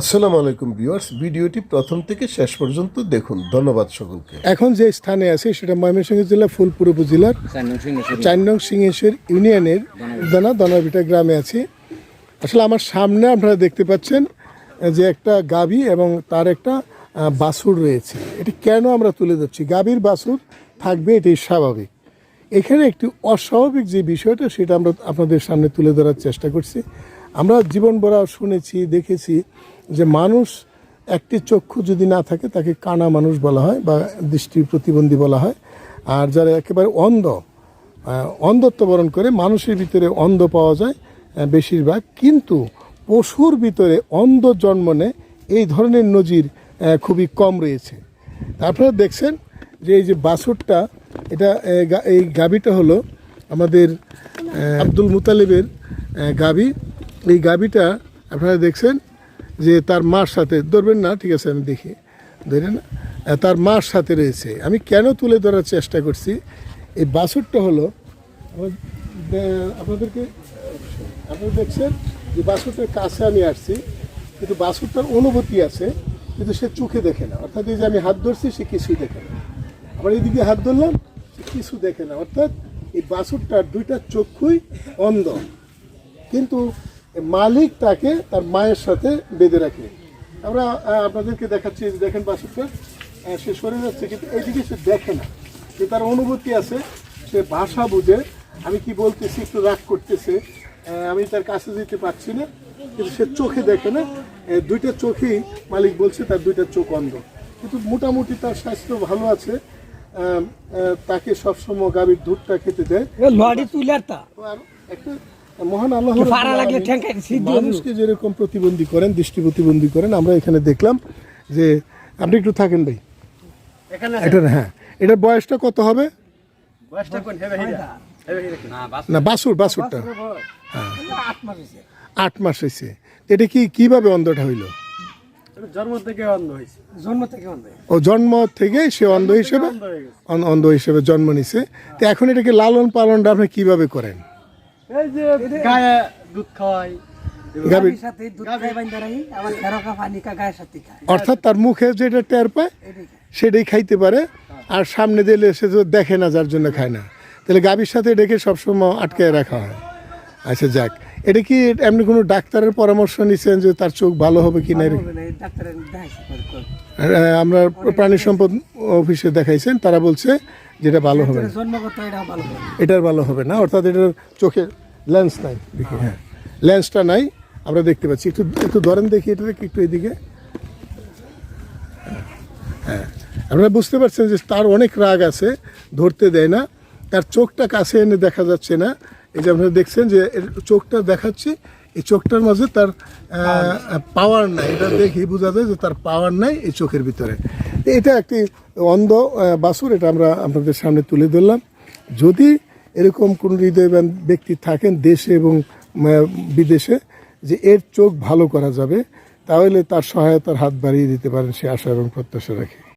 আসসালামু আলাইকুম ভিউয়ার্স, ভিডিওটি প্রথম থেকে শেষ পর্যন্ত দেখুন। ধন্যবাদ সকলকে। এখন যে স্থানে আছে, সেটা ময়মনসিংহ জেলা ফুলপুর উপজেলার নং সিংহেশ্বর ইউনিয়নের দানা দনাবিটা গ্রামে আছি। আসলে আমার সামনে আপনারা দেখতে পাচ্ছেন যে একটা গাবি এবং তার একটা বাছুর রয়েছে। এটি কেন আমরা তুলে ধরছি? গাভীর বাছুর থাকবে এটি স্বাভাবিক। এখানে একটি অস্বাভাবিক যে বিষয়টা, সেটা আমরা আপনাদের সামনে তুলে ধরার চেষ্টা করছি। আমরা জীবন ভরা শুনেছি, দেখেছি যে মানুষ একটি চক্ষু যদি না থাকে, তাকে কানা মানুষ বলা হয় বা দৃষ্টি প্রতিবন্ধী বলা হয়। আর যারা একেবারে অন্ধ অন্ধত্ব বরণ করে, মানুষের ভিতরে অন্ধ পাওয়া যায় বেশিরভাগ। কিন্তু পশুর ভিতরে অন্ধ জন্ম নেয় এই ধরনের নজির খুবই কম রয়েছে। তারপরে দেখছেন যে এই যে বাছুরটা এটা এই গাবিটা হলো আমাদের আব্দুল মুতালিবের গাবি এই গাবিটা আপনারা দেখছেন যে তার মার সাথে ধরবেন না ঠিক আছে আমি দেখি। ধরেন আহ, তার মার সাথে রয়েছে। আমি কেন তুলে ধরার চেষ্টা করছি? এই বাছুরটা হলো আপনাদেরকে আপনারা দেখছেন যে বাছুরটার কাছে আমি আসছি কিন্তু বাছুরটার অনুভূতি আছে কিন্তু সে চোখে দেখে না। অর্থাৎ এই যে আমি হাত ধরছি সে কিছুই দেখে না। আবার এইদিকে হাত ধরলাম সে কিছু দেখে না। অর্থাৎ এই বাছুরটার দুইটা চক্ষুই অন্ধ। কিন্তু মালিক তাকে তার মায়ের সাথে বেঁধে রাখে। আমরা আপনাদেরকে দেখাচ্ছি দেখেন আহ, সে সরে যাচ্ছে কিন্তু এইদিকে সে দেখে না। যে তার অনুভূতি আছে সে ভাষা বুঝে আমি কি বলতেছি একটু রাগ করতেছে আমি তার কাছে যেতে পারছি না কিন্তু সে চোখে দেখে না। দুইটা চোখেই মালিক বলছে তার দুইটা চোখ অন্ধ। কিন্তু মোটামুটি তার স্বাস্থ্য ভালো আছে তাকে সবসময় গাভীর দুধটা খেতে দেয়। একটা মহান আল্লাহ মানুষকে যেরকম প্রতিবন্ধী করেন দৃষ্টি প্রতিবন্ধী করেন আমরা এখানে দেখলাম যে আপনি একটু থাকেন ভাই। এটা হ্যাঁ এটার বয়সটা কত হবে? না বাসুর। বাসুরটা। আট মাস হয়েছে আট এটা কি কীভাবে অন্ধটা হইল? জন্ম থেকে অন্ধ হয়েছে জন্ম থেকে অন্ধ ও জন্ম থেকে সে অন্ধ হিসেবে? অন- অন্ধ হিসেবে জন্ম নিছে। তো এখন এটাকে লালন পালনটা আপনি কীভাবে করেন? এই যে গায়ে দুধ খাওয়াই। অর্থাৎ তার মুখে যেটা টের পায় সেটাই খাইতে পারে আর সামনে দিলে সে তো দেখে না যার জন্য খায় না। তাহলে গাভীর সাথে ডেকে সবসময় আটকায় রাখা হয়। আচ্ছা যাক। এটা কি এমনি কোনো ডাক্তারের পরামর্শ নিচ্ছেন যে তার চোখ ভালো হবে কি না? আমরা প্রাণী সম্পদ অফিসে দেখাইছেন তারা বলছে যেটা ভালো হবে না। এটা ভালো এটার ভালো হবে না অর্থাৎ এটার চোখে লেন্স নাই। হ্যাঁ লেন্সটা নাই, আমরা দেখতে পাচ্ছি। একটু একটু ধরেন দেখি এটা দেখি একটু এদিকে। হ্যাঁ আপনারা বুঝতে পারছেন যে তার অনেক রাগ আছে, ধরতে দেয় না। তার চোখটা কাছে এনে দেখা যাচ্ছে না। এই যে আপনারা দেখছেন যে চোখটা দেখাচ্ছি, এই চোখটার মাঝে তার পাওয়ার নাই। এটা দেখি বোঝা যায় যে তার পাওয়ার নাই এই চোখের ভিতরে। এটা একটি অন্ধ বাসুর, এটা আমরা আপনাদের সামনে তুলে ধরলাম। যদি এরকম কোন হৃদয়বান ব্যক্তি থাকেন দেশে এবং বিদেশে যে এর চোখ ভালো করা যাবে, তাহলে তার সহায়তার হাত বাড়িয়ে দিতে পারেন সে আশা এবং প্রত্যাশা রাখি।